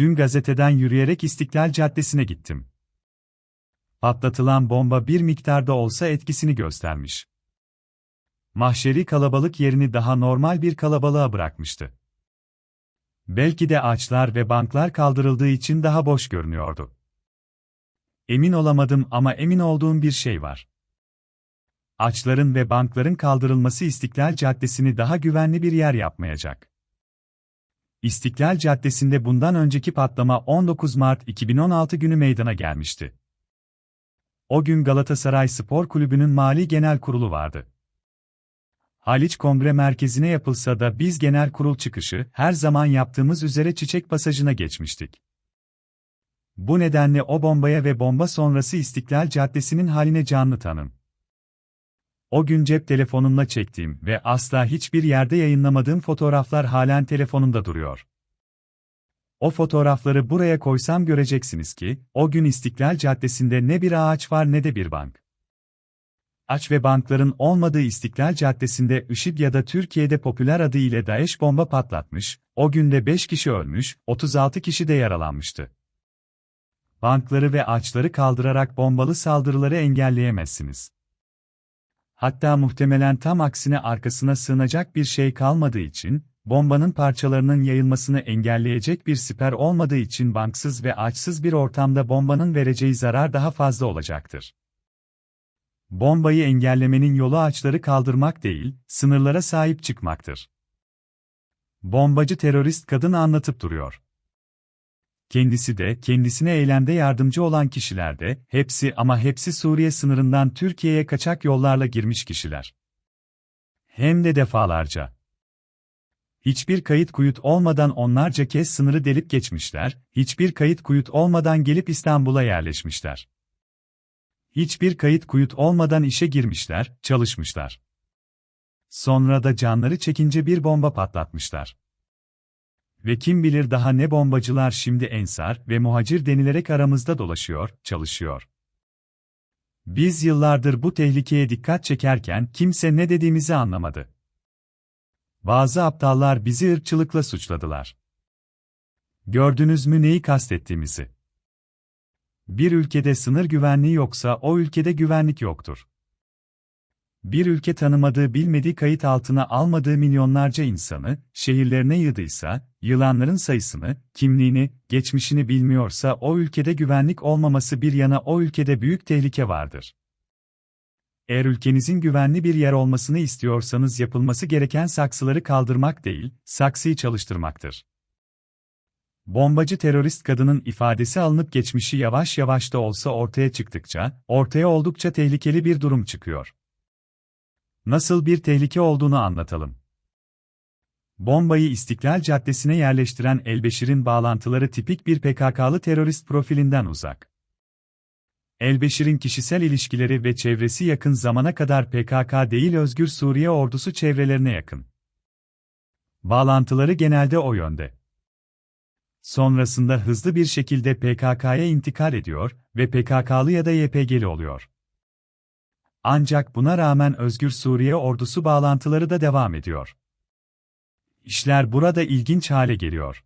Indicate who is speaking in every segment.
Speaker 1: Dün gazeteden yürüyerek İstiklal Caddesi'ne gittim. Patlatılan bomba bir miktarda olsa etkisini göstermiş. Mahşeri kalabalık yerini daha normal bir kalabalığa bırakmıştı. Belki de ağaçlar ve banklar kaldırıldığı için daha boş görünüyordu. Emin olamadım ama emin olduğum bir şey var. Ağaçların ve bankların kaldırılması İstiklal Caddesi'ni daha güvenli bir yer yapmayacak. İstiklal Caddesi'nde bundan önceki patlama 19 Mart 2016 günü meydana gelmişti. O gün Galatasaray Spor Kulübü'nün Mali Genel Kurulu vardı. Haliç Kongre Merkezi'ne yapılsa da biz genel kurul çıkışı her zaman yaptığımız üzere çiçek pasajına geçmiştik. Bu nedenle o bombaya ve bomba sonrası İstiklal Caddesi'nin haline canlı tanım. O gün cep telefonumla çektiğim ve asla hiçbir yerde yayınlamadığım fotoğraflar halen telefonumda duruyor. O fotoğrafları buraya koysam göreceksiniz ki, o gün İstiklal Caddesi'nde ne bir ağaç var ne de bir bank. Aç ve bankların olmadığı İstiklal Caddesi'nde IŞİD ya da Türkiye'de popüler adı ile Daesh bomba patlatmış, o günde 5 kişi ölmüş, 36 kişi de yaralanmıştı. Bankları ve ağaçları kaldırarak bombalı saldırıları engelleyemezsiniz. Hatta muhtemelen tam aksine arkasına sığınacak bir şey kalmadığı için, bombanın parçalarının yayılmasını engelleyecek bir siper olmadığı için banksız ve açsız bir ortamda bombanın vereceği zarar daha fazla olacaktır. Bombayı engellemenin yolu ağaçları kaldırmak değil, sınırlara sahip çıkmaktır. Bombacı terörist kadın anlatıp duruyor. Kendisi de, kendisine eylemde yardımcı olan kişiler de, hepsi ama hepsi Suriye sınırından Türkiye'ye kaçak yollarla girmiş kişiler. Hem de defalarca. Hiçbir kayıt kuyut olmadan onlarca kez sınırı delip geçmişler, hiçbir kayıt kuyut olmadan gelip İstanbul'a yerleşmişler. Hiçbir kayıt kuyut olmadan işe girmişler, çalışmışlar. Sonra da canları çekince bir bomba patlatmışlar. Ve kim bilir daha ne bombacılar şimdi ensar ve muhacir denilerek aramızda dolaşıyor, çalışıyor. Biz yıllardır bu tehlikeye dikkat çekerken kimse ne dediğimizi anlamadı. Bazı aptallar bizi ırkçılıkla suçladılar. Gördünüz mü neyi kastettiğimizi? Bir ülkede sınır güvenliği yoksa o ülkede güvenlik yoktur. Bir ülke tanımadığı bilmediği kayıt altına almadığı milyonlarca insanı, şehirlerine yığdıysa, yılanların sayısını, kimliğini, geçmişini bilmiyorsa o ülkede güvenlik olmaması bir yana o ülkede büyük tehlike vardır. Eğer ülkenizin güvenli bir yer olmasını istiyorsanız yapılması gereken saksıları kaldırmak değil, saksıyı çalıştırmaktır. Bombacı terörist kadının ifadesi alınıp geçmişi yavaş yavaş da olsa ortaya çıktıkça, ortaya oldukça tehlikeli bir durum çıkıyor. Nasıl bir tehlike olduğunu anlatalım. Bombayı İstiklal Caddesi'ne yerleştiren Elbeşir'in bağlantıları tipik bir PKK'lı terörist profilinden uzak. Elbeşir'in kişisel ilişkileri ve çevresi yakın zamana kadar PKK değil Özgür Suriye ordusu çevrelerine yakın. Bağlantıları genelde o yönde. Sonrasında hızlı bir şekilde PKK'ya intikal ediyor ve PKK'lı ya da YPG'li oluyor. Ancak buna rağmen Özgür Suriye ordusu bağlantıları da devam ediyor. İşler burada ilginç hale geliyor.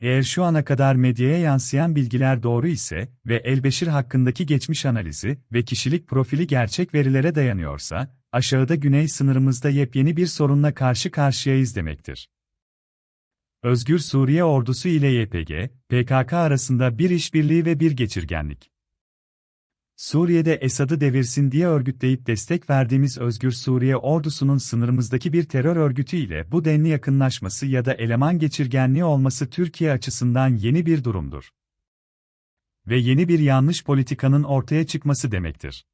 Speaker 1: Eğer şu ana kadar medyaya yansıyan bilgiler doğru ise ve Elbeşir hakkındaki geçmiş analizi ve kişilik profili gerçek verilere dayanıyorsa, aşağıda güney sınırımızda yepyeni bir sorunla karşı karşıyayız demektir. Özgür Suriye ordusu ile YPG, PKK arasında bir işbirliği ve bir geçirgenlik. Suriye'de Esad'ı devirsin diye örgütleyip destek verdiğimiz Özgür Suriye ordusunun sınırımızdaki bir terör örgütü ile bu denli yakınlaşması ya da eleman geçirgenliği olması Türkiye açısından yeni bir durumdur. Ve yeni bir yanlış politikanın ortaya çıkması demektir.